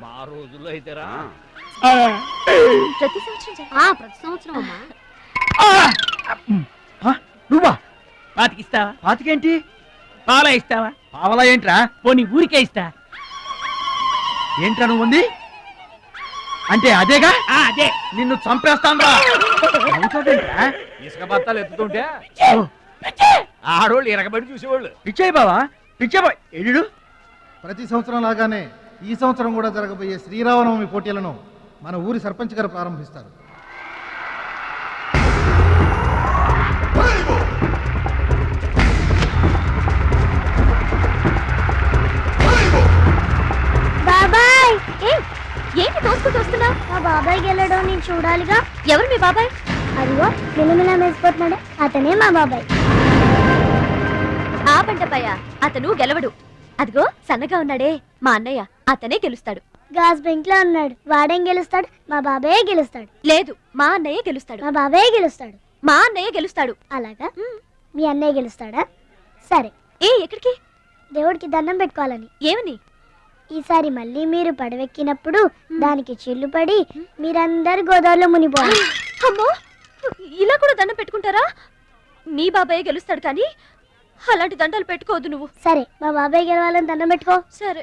మా రోజుల్లో అయితేరా ప్రతి సంవత్సరం జరుగు- ఆ ప్రతి సంవత్సరం అమ్మా. నువ్వా? పాతికిస్తావా? పాతికేంటి? పాల ఇస్తావా? పావలా ఏంట్రా? పోనీ ఊరికే ఇస్తా. ఏంట్రా నువ్వు ఉంది అంటే అదేగా? ఆ, అదే. నిన్ను చంపేస్తాను రా ఇసుక బత్తాలు ఎత్తుతుంటే ఆడోళ్ళు ఇరగబడి చూసేవాళ్ళు. పిచ్చాయి బావా? పిచ్చాయి ఎడు ప్రతి సంవత్సరం లాగానే ఈ సంవత్సరం కూడా జరగబోయే శ్రీరామనవమి పోటీలను మన ఊరి సర్పంచ్ గారు ప్రారంభిస్తారు. బాబాయ్! ఏంటి తోసుకుంటూ వస్తున్నావు? మా బాబాయ్ గెలడం నేను చూడాలిగా. ఎవరు మీ బాబాయ్? అదిగో మిలమిల మెసిపోతున్నాడే. అతనే మా బాబాయ్. ఆ పంటపయ్య అతను గెలవడు. అదిగో సన్నగా ఉన్నాడే. మా అన్నయ్య అతనే గెలుస్తాడు. గాజ్ బెంక్లో ఉన్నాడు వాడేం గెలుస్తాడు? మా బాబాయ్ గెలుస్తాడు. లేదు మా అన్నయ్య గెలుస్తాడు. మా బాబాయ్ గెలుస్తాడు. మా అన్నయ్య గెలుస్తాడు. అలాగా? మీ అన్నయ్య గెలుస్తాడా? సరే. ఏ ఎక్కడికి? దేవుడికి దండం పెట్టుకోవాలని. ఏమని? ఈసారి మళ్ళీ మీరు పడవెక్కినప్పుడు దానికి చిల్లు పడి మీరందరు గోదావరిలో మునిపోవాలి అమ్మో! ఇలా కూడా దండం పెట్టుకుంటారా? నీ బాబాయ్ గెలుస్తాడు కానీ అలాంటి దండాలు పెట్టుకోవద్దు నువ్వు. సరే మా బాబాయ్ గెలవాలని దండం పెట్టుకో. సరే.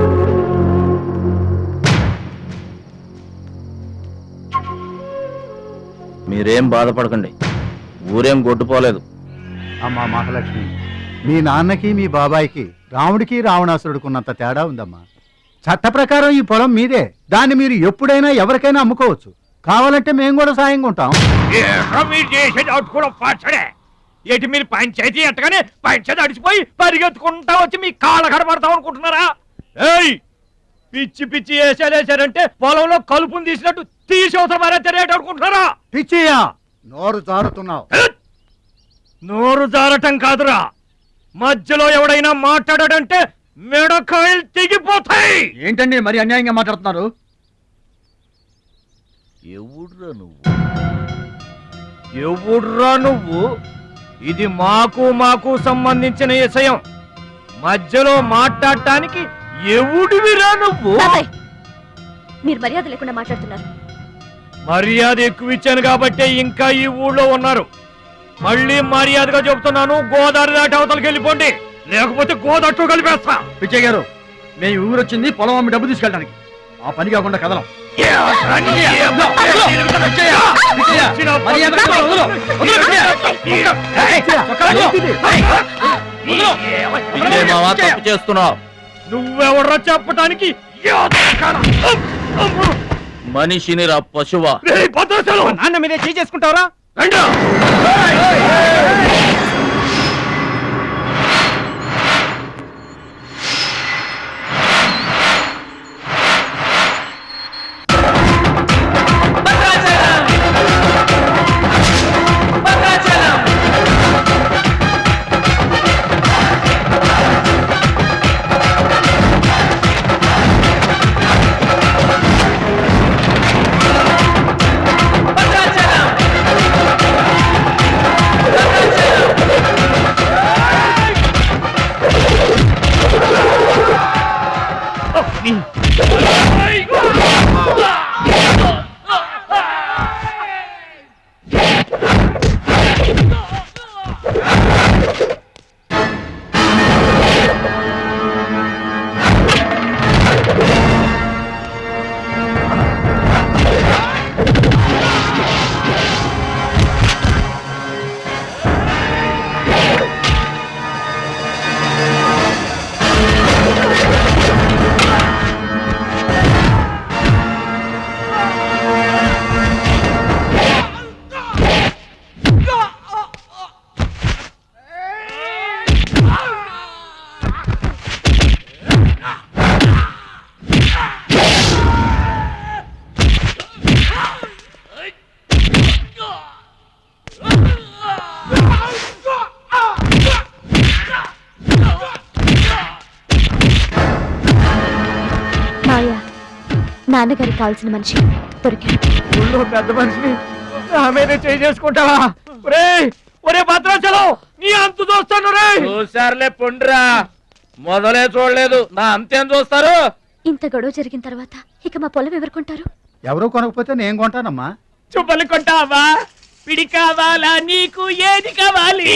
మీరేం బాధపడకండి. ఊరేం గొడ్డుపోలేదు. అమ్మా మహాలక్ష్మి మీ నాన్నకి మీ బాబాయికి రాముడికి రావణాసురుడుకున్నంత తేడా ఉందమ్మా. చట్ట ప్రకారం ఈ పొలం మీదే. దాన్ని మీరు ఎప్పుడైనా ఎవరికైనా అమ్ముకోవచ్చు. కావాలంటే మేము కూడా సాయంగా ఉంటాం. ఏంటి మీరు పంచాయతీ ఎట్టగానే పంచాయతీ అడిచిపోయి పరిగెత్తుకుంటా వచ్చి మీ కాళ్ళ కడబడతాం అనుకుంటున్నారా? ఏయ్! పిచ్చి పిచ్చి వేసేసారంటే పొలంలో కలుపుని తీసినట్టు తీసి అవసరం మరేట అనుకుంటున్నారా? పిచ్చియా నోరు జారుతున్నావు. నోరు జారటం కాదురా. మధ్యలో ఎవడైనా మాట్లాడాడంటే మెడకాయలు తెగిపోతాయి. ఏంటండి మరి అన్యాయంగా మాట్లాడుతున్నారు? ఎవడ్రా నువ్వు? ఎవడ్రా నువ్వు? ఇది మాకు మాకు సంబంధించిన విషయం. మధ్యలో మాట్లాడటానికి ఎవడివిరా నువ్వు మీరు మర్యాద లేకుండా మాట్లాడుతున్నారు మర్యాద ఎక్కువ ఇచ్చాను కాబట్టే ఇంకా ఈ ఊళ్ళో ఉన్నారు మళ్ళీ మర్యాదగా చెబుతున్నాను గోదావరి దాటి అవతలకి వెళ్ళిపోండి లేకపోతే గోదట్టు కలిపేస్తా పిచ్చయ్య గారు మేము ఈ ఊరు వచ్చింది పొలం అమ్మి డబ్బు తీసుకెళ్ళడానికి ఆ పని కాకుండా కదలం ఇదే మావా తప్పు చేస్తున్నావు నువ్వెవడ్రా చెప్పటానికి? మనిషిని రా పశువా. నాన్న మీదే చేసుకుంటావరా? నాన్నగారికి కావాల్సిన మనిషి దొరికాడు. ఊళ్ళో పెద్ద మనిషిని నా మీద చేయి చేసుకుంటావా? ఒరే ఒరే భద్రాచలం నీ అంతు చూస్తాను రే చూసారులే పొండ్రా. మొదలే చూడలేదు నా అంతేం చూస్తారు? ఇంత గొడవ జరిగిన తర్వాత ఇక మా పొలం ఎవరు కొంటారు ఎవరో కొనకపోతే నేను కొంటానమ్మా. చుప్పలు కొంటావా? పిడి కావాలా? నీకు ఏది కావాలి?